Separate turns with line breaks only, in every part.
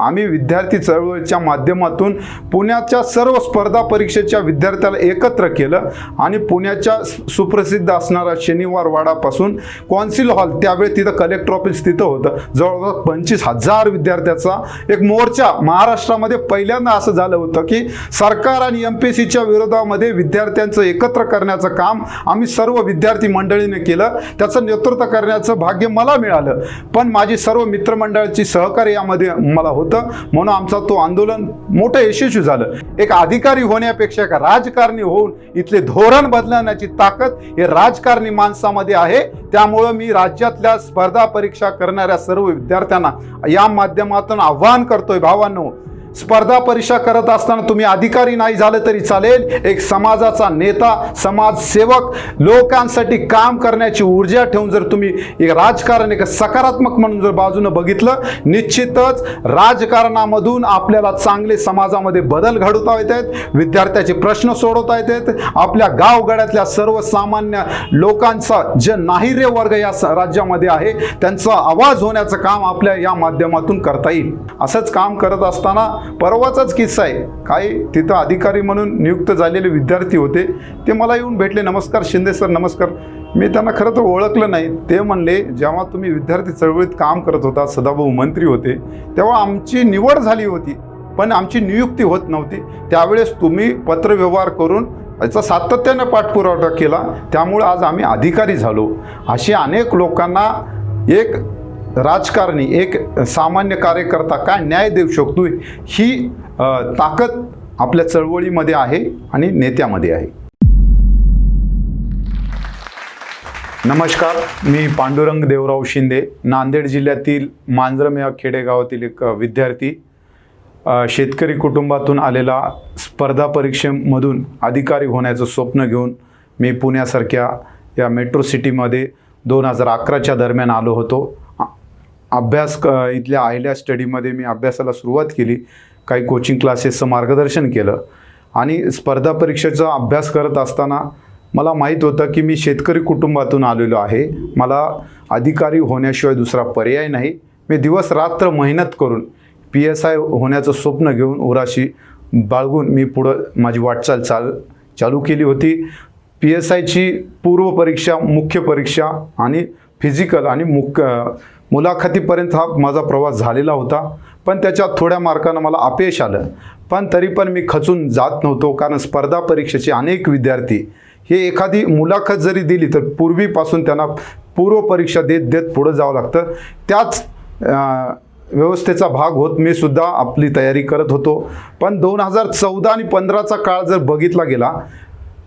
आम्ही विद्यार्थी चळवळीच्या माध्यमातून पुण्याच्या सर्व स्पर्धा परीक्षेच्या विद्यार्थ्याला एकत्र केलं आणि पुण्याच्या सुप्रसिद्ध असणारा शनिवार वाडापासून कॉन्सिल हॉल त्यावेळी तिथं कलेक्टर ऑफिस तिथं होतं. जवळपास पंचवीस हजार विद्यार्थ्याचा एक मोर्चा महाराष्ट्रामध्ये पहिल्यांदा असं झालं होतं की सरकार आणि एम पी सीच्या विरोधामध्ये विद्यार्थ्यांचं एकत्र करण्याचं काम आम्ही सर्व विद्यार्थी मंडळीने केलं. त्याचं नेतृत्व करण्याचं भाग्य मला मिळालं. पण माझी सर्व मित्रमंडळाची सहकार्य यामध्ये मला होतं म्हणून आमचा तो आंदोलन मोठं यशस्वी झालं. एक अधिकारी होण्यापेक्षा राजकारणी होऊन इथले धोरण बदलण्याची ताकद हे राजकारणी माणसामध्ये आहे. त्यामुळं मी राज्यातल्या स्पर्धा परीक्षा करणाऱ्या सर्व विद्यार्थ्यांना या माध्यमातून आव्हान करतोय भावांनो. स्पर्धा परीक्षा करत असताना तुम्ही अधिकारी नाही झालं तरी चालेल. एक समाजाचा नेता समाजसेवक लोकांसाठी काम करण्याची ऊर्जा ठेवून जर तुम्ही एक राजकारण एक सकारात्मक म्हणून जर बाजूनं बघितलं निश्चितच राजकारणामधून आपल्याला चांगले समाजामध्ये बदल घडवता येत आहेत. विद्यार्थ्याचे प्रश्न सोडवता येत आहेत. आपल्या गावगड्यातल्या सर्वसामान्य लोकांचा जे नाहिर्य वर्ग या स- राज्यामध्ये आहे त्यांचा आवाज होण्याचं काम आपल्या या माध्यमातून करता येईल. असंच काम करत असताना परवाचाच किस्सा आहे. काही तिथं अधिकारी म्हणून नियुक्त झालेले विद्यार्थी होते. ते मला येऊन भेटले नमस्कार शिंदे सर नमस्कार. मी त्यांना खरं तर ओळखलं नाही. ते म्हणले जेव्हा तुम्ही विद्यार्थी चळवळीत काम करत होता सदाभाऊ मंत्री होते तेव्हा आमची निवड झाली होती पण आमची नियुक्ती होत नव्हती. त्यावेळेस तुम्ही पत्रव्यवहार करून याचा सातत्यानं पाठपुरावा केला. त्यामुळे आज आम्ही अधिकारी झालो. अशी अनेक लोकांना एक राजकारणी एक सामान्य कार्यकर्ता काय न्याय देऊ शकतो ही ताकद आपल्या चळवळीमध्ये आहे आणि नेत्यामध्ये आहे. नमस्कार मी पांडुरंग देवराव शिंदे नांदेड जिल्ह्यातील मांजरम या खेडेगावातील एक विद्यार्थी. शेतकरी कुटुंबातून आलेला स्पर्धा परीक्षेमधून अधिकारी होण्याचं स्वप्न घेऊन मी पुण्यासारख्या या मेट्रो सिटीमध्ये दोन हजार अकराच्या दरम्यान आलो होतो. अभ्यास क इथल्या आयल्या स्टडीमध्ये मी अभ्यासाला सुरुवात केली. काही कोचिंग क्लासेसचं मार्गदर्शन केलं. आणि स्पर्धा परीक्षेचा अभ्यास करत असताना मला माहीत होतं की मी शेतकरी कुटुंबातून आलेलो आहे. मला अधिकारी होण्याशिवाय दुसरा पर्याय नाही. मी दिवस रात्र मेहनत करून पी एस आय होण्याचं स्वप्न घेऊन उराशी बाळगून मी पुढं माझी वाटचाल चाल चालू केली होती. पी एस आयची पूर्व परीक्षा मुख्य परीक्षा आणि फिजिकल आणि मुख्य मुलाखतीपर्यंत हा माझा प्रवास झालेला होता पण त्याच्यात थोड्या मार्कानं मला अपयश आलं. पण तरी पण मी खचून जात नव्हतो कारण स्पर्धा परीक्षेचे अनेक विद्यार्थी हे एखादी मुलाखत जरी दिली तर पूर्वीपासून त्यांना पूर्वपरीक्षा देत देत पुढं जावं लागतं. त्याच व्यवस्थेचा भाग होत मी सुद्धा आपली तयारी करत होतो. पण दोन हजार चौदा आणि पंधराचा काळ जर बघितला गेला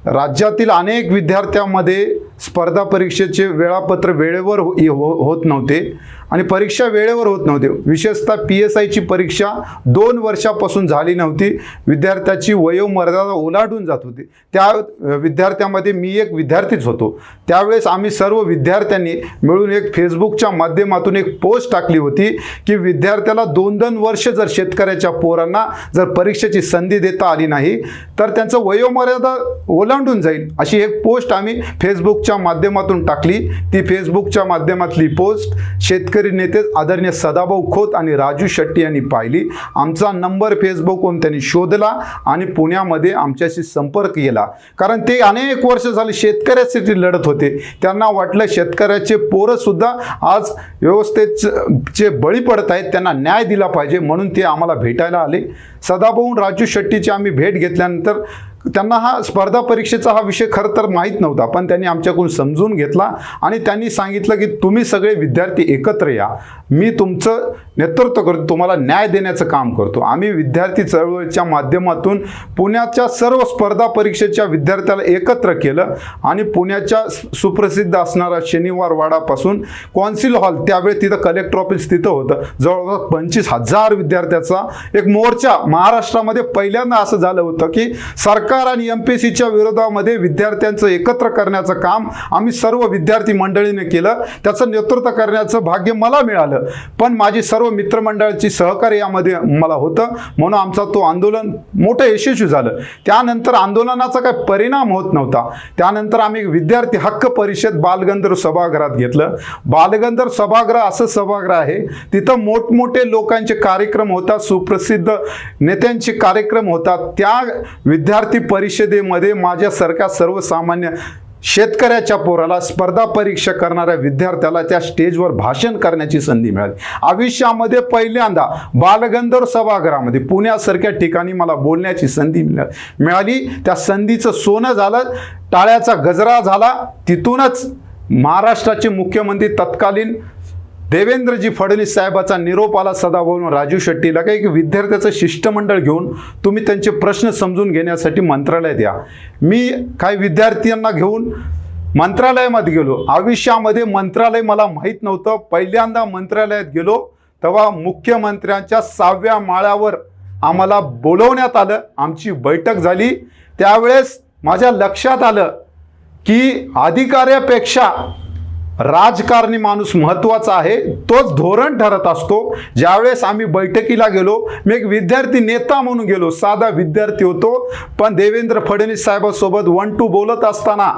राज्यातील अनेक विद्यार्थ्यांमध्ये स्पर्धा परीक्षेचे वेळापत्र वेळेवर हो-, हो होत नव्हते आणि परीक्षा वेळेवर होत नव्हते. विशेषतः पी एस आयची परीक्षा दोन वर्षापासून झाली नव्हती. विद्यार्थ्याची वयोमर्यादा ओलांडून जात होती. त्या विद्यार्थ्यामध्ये मी एक विद्यार्थीच होतो. त्यावेळेस आम्ही सर्व विद्यार्थ्यांनी मिळून एक फेसबुकच्या माध्यमातून एक पोस्ट टाकली होती की विद्यार्थ्याला दोन दोन वर्ष जर शेतकऱ्याच्या पोरांना जर परीक्षेची संधी देता आली नाही तर त्यांचं वयोमर्यादा ओलांडून जाईल अशी एक पोस्ट आम्ही फेसबुक फेसबुकच्या माध्यमातून टाकली. ती फेसबुकच्या माध्यमातली पोस्ट शेतकरी नेते आदरणीय सदाभाऊ खोत आणि राजू शेट्टी यांनी पाहिली. आमचा नंबर फेसबुकवरून त्यांनी शोधला आणि पुण्यामध्ये आमच्याशी संपर्क केला. कारण ते अनेक वर्ष झाले शेतकऱ्यासाठी लढत होते. त्यांना वाटलं शेतकऱ्याचे पोरंसुद्धा आज व्यवस्थेचे बळी पडत आहेत. त्यांना न्याय दिला पाहिजे म्हणून ते आम्हाला भेटायला आले. सदाभाऊ राजू शेट्टीची आम्ही भेट घेतल्यानंतर त्यांना हा स्पर्धा परीक्षेचा हा विषय खरं तर माहीत नव्हता पण त्यांनी आमच्याकडून समजून घेतला आणि त्यांनी सांगितलं की तुम्ही सगळे विद्यार्थी एकत्र या. मी तुमचं नेतृत्व करतो तुम्हाला न्याय देण्याचं काम करतो. आम्ही विद्यार्थी चळवळीच्या माध्यमातून पुण्याच्या सर्व स्पर्धा परीक्षेच्या विद्यार्थ्याला एकत्र केलं आणि पुण्याच्या सुप्रसिद्ध असणारा शनिवार वाडापासून कॉन्सिल हॉल त्यावेळी तिथं कलेक्टर ऑफिस तिथं होतं. जवळपास पंचवीस हजार विद्यार्थ्याचा एक मोर्चा महाराष्ट्रामध्ये पहिल्यांदा असं झालं होतं की सरकार सरकार आणि एम पी सीच्या विरोधामध्ये विद्यार्थ्यांचं एकत्र करण्याचं काम आम्ही सर्व विद्यार्थी मंडळीने केलं. त्याचं नेतृत्व करण्याचं भाग्य मला मिळालं. पण माझी सर्व मित्रमंडळाची सहकार्य यामध्ये मला होतं. म्हणून आमचा तो आंदोलन मोठं यशस्वी झालं. त्यानंतर आंदोलनाचा काही परिणाम होत नव्हता. त्यानंतर आम्ही विद्यार्थी हक्क परिषद बालगंधर्व सभागृहात घेतलं. बालगंधर्व सभागृह असं सभागृह आहे. तिथं मोठमोठे लोकांचे कार्यक्रम होतात. सुप्रसिद्ध नेत्यांचे कार्यक्रम होतात. त्या विद्यार्थी परिषदेमध्ये माझ्यासारख्या सर्वसामान्य शेतकऱ्याच्या पोराला स्पर्धा परीक्षा करणाऱ्या विद्यार्थ्याला त्या स्टेजवर भाषण करण्याची संधी मिळाली. आयुष्यामध्ये पहिल्यांदा बालगंधर्व सभागृहामध्ये पुण्यासारख्या ठिकाणी मला बोलण्याची संधी मिळा- मिळाली. त्या संधीचं सोनं झालं टाळ्याचा गजरा झाला. तिथूनच महाराष्ट्राचे मुख्यमंत्री तत्कालीन देवेंद्रजी फडणवीस साहेबाचा निरोप आला सदाभाऊ राजू शेट्टीला काही एक विद्यार्थ्याचं शिष्टमंडळ घेऊन तुम्ही त्यांचे प्रश्न समजून घेण्यासाठी मंत्रालयात या मी काही विद्यार्थ्यांना घेऊन मंत्रालयामध्ये गेलो. आयुष्यामध्ये मंत्रालय मला माहीत नव्हतं. पहिल्यांदा मंत्रालयात गेलो. तेव्हा मुख्यमंत्र्यांच्या सहाव्या माळ्यावर आम्हाला बोलवण्यात आलं. आमची बैठक झाली. त्यावेळेस माझ्या लक्षात आलं की अधिकाऱ्यापेक्षा राजकारणी माणूस महत्त्वाचा आहे तोच धोरण ठरत असतो. ज्यावेळेस आम्ही बैठकीला गेलो मी एक विद्यार्थी नेता म्हणून गेलो साधा विद्यार्थी होतो. पण देवेंद्र फडणवीस साहेबांसोबत वन टू बोलत असताना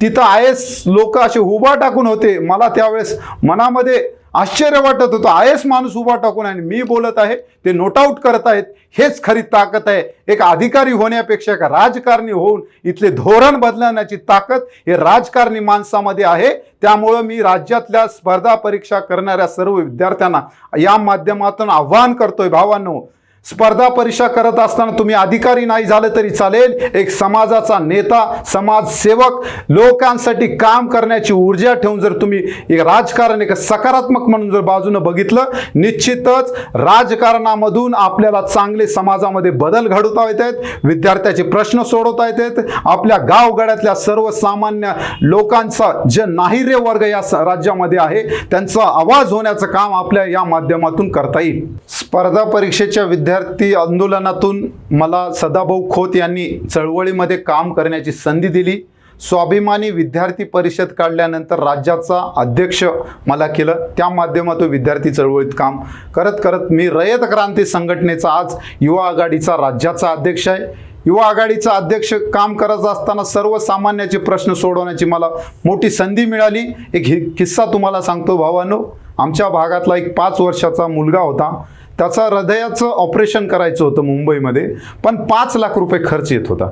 तिथं आय एस लोक असे उभा टाकून होते. मला त्यावेळेस मनामध्ये आश्चर्य वाटत होतं. आय एस माणूस उभा टाकून आणि मी बोलत आहे ते नोट आऊट करत आहेत. हेच खरी ताकद आहे. एक अधिकारी होण्यापेक्षा का राजकारणी होऊन इथले धोरण बदलण्याची ताकद हे राजकारणी माणसामध्ये आहे. त्यामुळं मी राज्यातल्या स्पर्धा परीक्षा करणाऱ्या सर्व विद्यार्थ्यांना या माध्यमातून आव्हान करतोय. भावांनो स्पर्धा परीक्षा करत असताना तुम्ही अधिकारी नाही झाले तरी चालेल. एक समाजाचा नेता समाजसेवक लोकांसाठी काम करण्याची ऊर्जा ठेवून जर तुम्ही एक राजकारण एक सकारात्मक म्हणून जर बाजूनं बघितलं निश्चितच राजकारणामधून आपल्याला चांगले समाजामध्ये बदल घडवता येत आहेत. विद्यार्थ्याचे प्रश्न सोडवता येत आहेत. आपल्या गावगाड्यातल्या सर्वसामान्य लोकांचा जे नाहिर्य वर्ग या स- राज्यामध्ये आहे त्यांचा आवाज होण्याचं काम आपल्या या माध्यमातून करता येईल. स्पर्धा परीक्षेच्या विद्यार्थी आंदोलनातून मला सदाभाऊ खोत यांनी चळवळीमध्ये काम करण्याची संधी दिली. स्वाभिमानी विद्यार्थी परिषद काढल्यानंतर राज्याचा अध्यक्ष मला केलं. त्या माध्यमातून विद्यार्थी चळवळीत काम करत करत मी रयत क्रांती संघटनेचा आज युवा आघाडीचा राज्याचा अध्यक्ष आहे. युवा आघाडीचा अध्यक्ष काम करत असताना सर्वसामान्याचे प्रश्न सोडवण्याची मला मोठी संधी मिळाली. एक हि किस्सा तुम्हाला सांगतो भावानो. आमच्या भागातला एक पाच वर्षाचा मुलगा होता. त्याचा हृदयाचं ऑपरेशन करायचं होतं मुंबईमध्ये पण पाच लाख रुपये खर्च येत होता.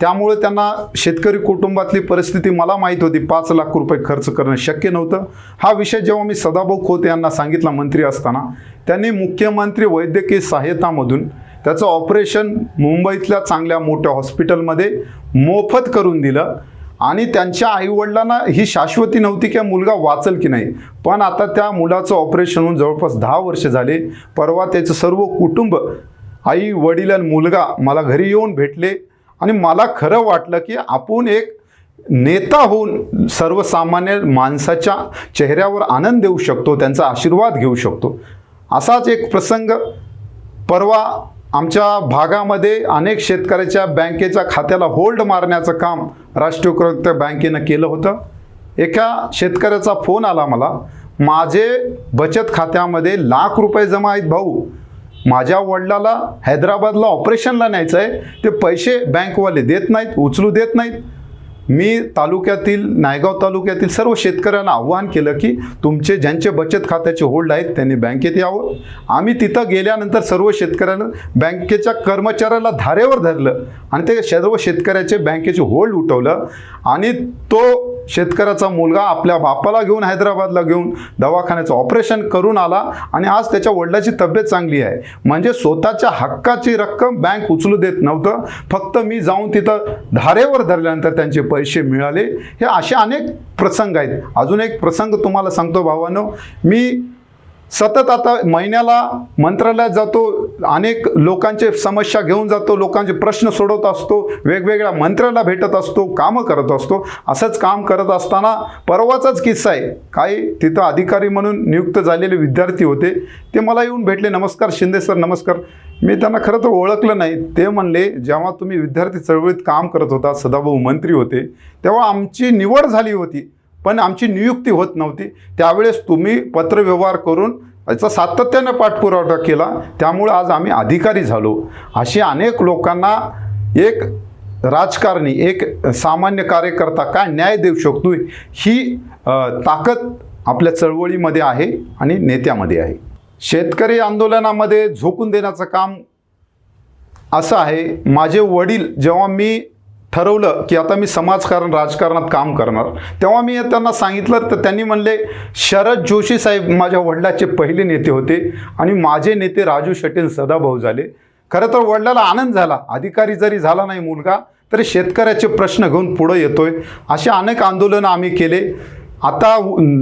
त्यामुळे त्यांना शेतकरी कुटुंबातली परिस्थिती मला माहीत होती पाच लाख रुपये खर्च करणं शक्य नव्हतं. हा विषय जेव्हा मी सदाभाऊ खोत यांना सांगितला मंत्री असताना त्यांनी मुख्यमंत्री वैद्यकीय सहाय्यतामधून त्याचं ऑपरेशन मुंबईतल्या चांगल्या मोठ्या हॉस्पिटलमध्ये मोफत करून दिलं. आणि त्यांच्या आईवडिलांना ही शाश्वती नव्हती की मुलगा वाचल की नाही. पण आता त्या मुलाचं ऑपरेशन होऊन जवळपास दहा वर्ष झाले. परवा त्याचं सर्व कुटुंब आई वडील आणि मुलगा मला घरी येऊन भेटले आणि मला खरं वाटलं की आपण एक नेता होऊन सर्वसामान्य माणसाच्या चेहऱ्यावर आनंद देऊ शकतो त्यांचा आशीर्वाद घेऊ शकतो. असाच एक प्रसंग परवा आमच्या भागामध्ये अनेक शेतकऱ्याच्या बँकेच्या खात्याला होल्ड मारण्याचं काम राष्ट्रीयकृत बँकेनं केलं होतं. एका शेतकऱ्याचा फोन आला मला माझे बचत खात्यामध्ये लाख रुपये जमा आहेत भाऊ. माझ्या वडिलाला हैदराबादला ऑपरेशनला न्यायचं आहे ते पैसे बँकवाले देत नाहीत उचलू देत नाहीत. मी तालुक्यातील नायगाव तालुक्यातील सर्व शेतकऱ्यांना आव्हान केलं की तुमचे ज्यांचे बचत खात्याचे होल्ड आहेत त्यांनी बँकेत यावं. आम्ही तिथं गेल्यानंतर सर्व शेतकऱ्यांना बँकेच्या कर्मचाऱ्याला धारेवर धरलं आणि ते सर्व शेतकऱ्याचे बँकेचे होल्ड उठवलं. आणि तो शेतकऱ्याचा मुलगा आपल्या बापाला घेऊन हैदराबादला घेऊन दवाखान्याचं ऑपरेशन करून आला आणि आज त्याच्या वडिलाची तब्येत चांगली आहे. म्हणजे स्वतःच्या हक्काची रक्कम बँक उचलू देत नव्हतं. फक्त मी जाऊन तिथं धारेवर धरल्यानंतर त्यांचे पैसे मिळाले. हे असे अनेक प्रसंग आहेत. अजून एक प्रसंग तुम्हाला सांगतो भावानो. मी सतत आता महिन्याला मंत्रालयात जातो अनेक लोकांचे समस्या घेऊन जातो लोकांचे प्रश्न सोडवत असतो वेगवेगळ्या मंत्र्याला भेटत असतो कामं करत असतो. असंच काम करत असताना परवाचाच किस्सा आहे. काही तिथं अधिकारी म्हणून नियुक्त झालेले विद्यार्थी होते. ते मला येऊन भेटले नमस्कार शिंदे सर नमस्कार. मी त्यांना खरं तर ओळखलं नाही. ते म्हणले जेव्हा तुम्ही विद्यार्थी चळवळीत काम करत होता सदाभाऊ मंत्री होते तेव्हा आमची निवड झाली होती. पण आमची नियुक्ती होत नव्हती. त्यावेळेस तुम्ही पत्रव्यवहार करून याचा सातत्यानं पाठपुरावा केला. त्यामुळे आज आम्ही अधिकारी झालो. असे अनेक लोकांना एक राजकारणी एक सामान्य कार्यकर्ता काय न्याय देऊ शकतो ही ताकद आपल्या चळवळीमध्ये आहे आणि नेत्यामध्ये आहे. शेतकरी आंदोलनामध्ये झोकून देण्याचं काम असं आहे. माझे वडील जेव्हा मी ठरवलं की आता मी समाजकारण राजकारणात काम करणार. तेव्हा मी त्यांना सांगितलं तर त्यांनी म्हणले शरद जोशी साहेब माझ्या वडिलाचे पहिले नेते होते आणि माझे नेते राजू शटेल सदाभाऊ झाले. खरं तर वडिलाला आनंद झाला. अधिकारी जरी झाला नाही मुलगा तरी शेतकऱ्याचे प्रश्न घेऊन पुढं येतोय. असे अनेक आंदोलनं आम्ही केले. आता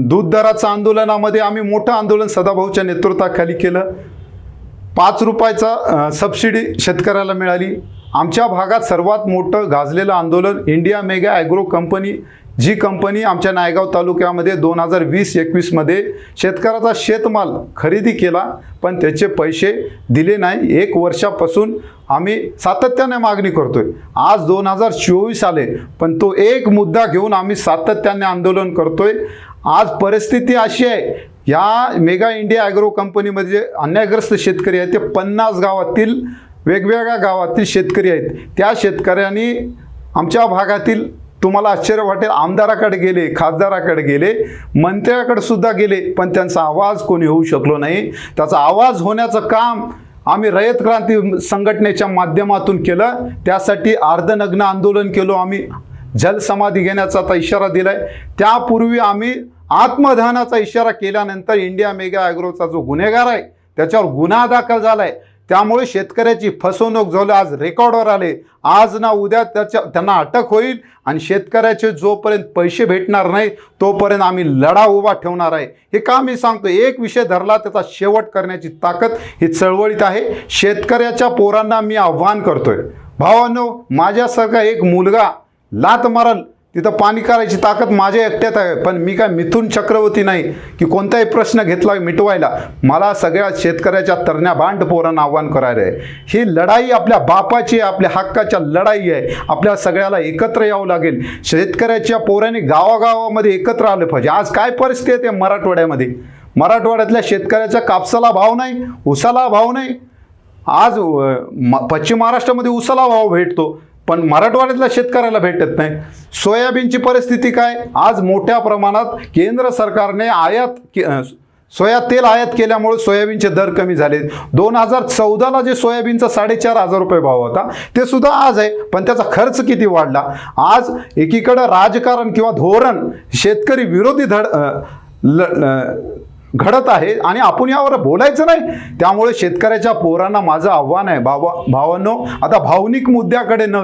दूध दराचं आंदोलनामध्ये आम्ही मोठं आंदोलन सदाभाऊच्या नेतृत्वाखाली केलं. पाच रुपयाचा सबसिडी शेतकऱ्याला मिळाली. आमच्या भागात सर्वात मोठं गाजलेलं आंदोलन इंडिया मेगा ॲग्रो कंपनी जी कंपनी आमच्या नायगाव तालुक्यामध्ये दोन हजार वीस एकवीसमध्ये शेतकऱ्याचा शेतमाल खरेदी केला पण त्याचे पैसे दिले नाही. एक वर्षापासून आम्ही सातत्याने मागणी करतोय. आज दोन हजार चोवीस आले पण तो एक मुद्दा घेऊन आम्ही सातत्याने आंदोलन करतोय. आज परिस्थिती अशी आहे या मेगा इंडिया ॲग्रो कंपनीमध्ये अन्यायग्रस्त शेतकरी आहे ते पन्नास गावातील वेगवेगळ्या गावातील शेतकरी आहेत. त्या शेतकऱ्यांनी आमच्या भागातील तुम्हाला आश्चर्य वाटेल आमदाराकडे गेले खासदाराकडे गेले मंत्र्याकडे सुद्धा गेले पण त्यांचा आवाज कोणी होऊ शकलो नाही. त्याचा आवाज होण्याचं काम आम्ही रयत क्रांती संघटनेच्या माध्यमातून केलं. त्यासाठी अर्धनग्न आंदोलन केलो आम्ही. जलसमाधी घेण्याचा आता इशारा दिलाय. त्यापूर्वी आम्ही आत्मदहनाचा इशारा केल्यानंतर इंडिया मेगा ॲग्रोचा जो गुन्हेगार आहे त्याच्यावर गुन्हा दाखल झाला आहे त्यामुळे शेतकऱ्याची फसवणूक झाली आज रेकॉर्डवर आले. आज ना उद्या त्याच्या त्यांना अटक होईल आणि शेतकऱ्याचे जोपर्यंत पैसे भेटणार नाही तोपर्यंत आम्ही लढा उभा ठेवणार आहे. हे का मी सांगतो एक विषय धरला त्याचा शेवट करण्याची ताकद ही चळवळीत आहे. शेतकऱ्याच्या पोरांना मी आव्हान करतोय. भावांनो माझ्यासारखा एक मुलगा लात मारल तिथं पाणी करायची ताकद माझ्या एकट्यात आहे पण मी काय मिथून चक्रवर्ती नाही की कोणताही प्रश्न घेतला मिटवायला. मला सगळ्या शेतकऱ्याच्या तरण्या भांड पोरांना आव्हान करायला आहे. ही लढाई आपल्या बापाची आपल्या हक्काच्या लढाई आहे. आपल्या सगळ्याला एकत्र यावं लागेल. शेतकऱ्याच्या पोरांनी गावागावामध्ये एकत्र आलं पाहिजे. आज काय परिस्थिती आहे मराठवाड्यामध्ये? मराठवाड्यातल्या शेतकऱ्याच्या कापसाला भाव नाही उसाला भाव नाही. आज म- पश्चिम महाराष्ट्रामध्ये उसाला भाव भेटतो. पण मराठवाड्यातल्या शेतकऱ्याला भेटत नाही. सोयाबीनची परिस्थिती काय? आज मोठ्या प्रमाणात केंद्र सरकारने आयात के- सोया तेल आयात केल्यामुळे सोयाबीनचे दर कमी झाले दोन हजार चौदाला जे सोयाबीनचा साडेचार हजार रुपये भाव होता ते सुद्धा आज आहे पण त्याचा खर्च किती वाढला? आज एकीकडं राजकारण किंवा धोरण शेतकरी विरोधी धड ल- ल- घडत आहे आणि आपण यावर बोलायचं नाही. त्यामुळे शेतकऱ्याच्या पोरांना माझं आव्हान आहे. भावा भावांनो आता भावनिक मुद्द्याकडे न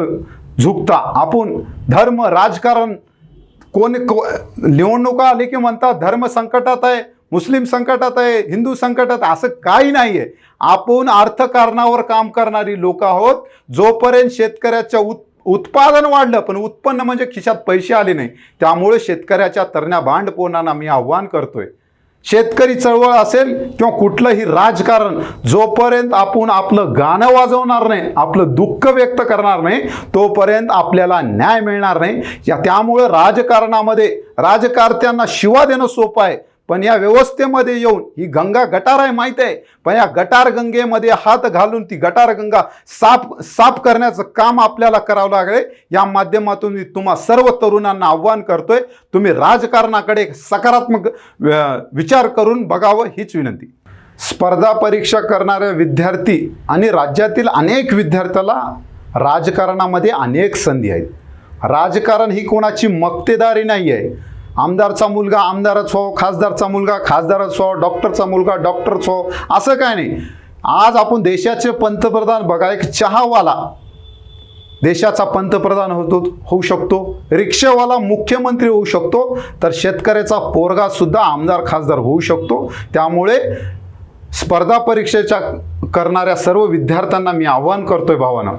झुकता आपण धर्म राजकारण कोण को निवडणुका आले की म्हणतात धर्म संकटात आहे मुस्लिम संकटात आहे हिंदू संकटात असं काही नाही आहे आपण अर्थकारणावर काम करणारी लोक आहोत. जोपर्यंत शेतकऱ्याच्या उत् उत्पादन वाढलं पण उत्पन्न म्हणजे खिशात पैसे आले नाही. त्यामुळे शेतकऱ्याच्या तरण्या भांडपोनांना मी आव्हान करतोय. शेतकरी चळवळ असेल किंवा कुठलंही राजकारण जोपर्यंत आपण आपलं गाणं वाजवणार नाही आपलं दुःख व्यक्त करणार नाही तोपर्यंत आपल्याला न्याय मिळणार नाही. त्यामुळं राजकारणामध्ये राजकारत्यांना शिवा देणं सोपं आहे. पण या व्यवस्थेमध्ये येऊन ही गंगा गटार आहे माहीत आहे. पण या गटार गंगेमध्ये हात घालून ती गटार गंगा साफ साफ करण्याचं काम आपल्याला करावं लागेल या माध्यमातून मी तुम्हा सर्व तरुणांना आव्हान करतोय. तुम्ही राजकारणाकडे सकारात्मक विचार करून बघावं हीच विनंती. स्पर्धा परीक्षा करणाऱ्या विद्यार्थी आणि राज्यातील अनेक विद्यार्थ्याला राजकारणामध्ये अनेक संधी आहेत. राजकारण ही कोणाची मक्तेदारी नाही आहे आमदारचा मुलगा आमदारच हो खासदारचा मुलगा खासदारच हो डॉक्टरचा मुलगा डॉक्टरच हो असं काय नाही. आज आपण देशाचे पंतप्रधान बघा एक चहावाला देशाचा पंतप्रधान होतो होऊ शकतो रिक्षावाला मुख्यमंत्री होऊ शकतो तर शेतकऱ्याचा पोरगा सुद्धा आमदार खासदार होऊ शकतो. त्यामुळे स्पर्धा परीक्षेच्या करणाऱ्या सर्व विद्यार्थ्यांना मी आव्हान करतोय भावानं.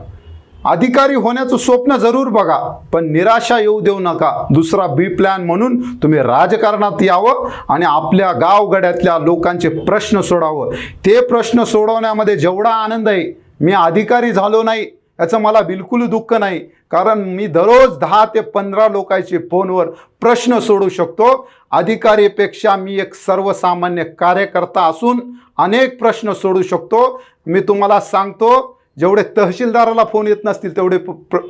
अधिकारी होण्याचं स्वप्न जरूर बघा पण निराशा येऊ देऊ नका. दुसरा बी प्लॅन म्हणून तुम्ही राजकारणात यावं आणि आपल्या गावगड्यातल्या लोकांचे प्रश्न सोडावं. ते प्रश्न सोडवण्यामध्ये जेवढा आनंद आहे मी अधिकारी झालो नाही याचं मला बिलकुल दुःख नाही. कारण मी दररोज दहा ते पंधरा लोकांचे फोनवर प्रश्न सोडू शकतो. अधिकारीपेक्षा मी एक सर्वसामान्य कार्यकर्ता असून अनेक प्रश्न सोडू शकतो. मी तुम्हाला सांगतो जेवढे तहसीलदाराला फोन येत नसतील तेवढे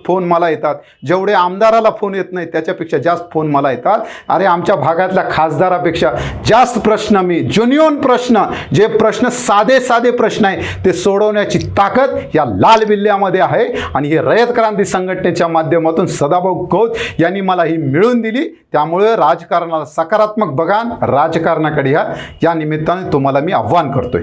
फोन मला येतात. जेवढे आमदाराला फोन येत नाही त्याच्यापेक्षा जास्त फोन मला येतात. अरे आमच्या भागातल्या खासदारापेक्षा जास्त प्रश्न मी जुन्योन प्रश्न जे प्रश्न साधे साधे प्रश्न आहे ते सोडवण्याची ताकद या लाल बिल्ल्यामध्ये आहे. आणि हे रयत क्रांती संघटनेच्या माध्यमातून सदाभाऊ खोत यांनी मला ही मिळवून दिली. त्यामुळे राजकारणाला सकारात्मक बघा राजकारणाकडे या. या निमित्ताने तुम्हाला मी आव्हान करतोय.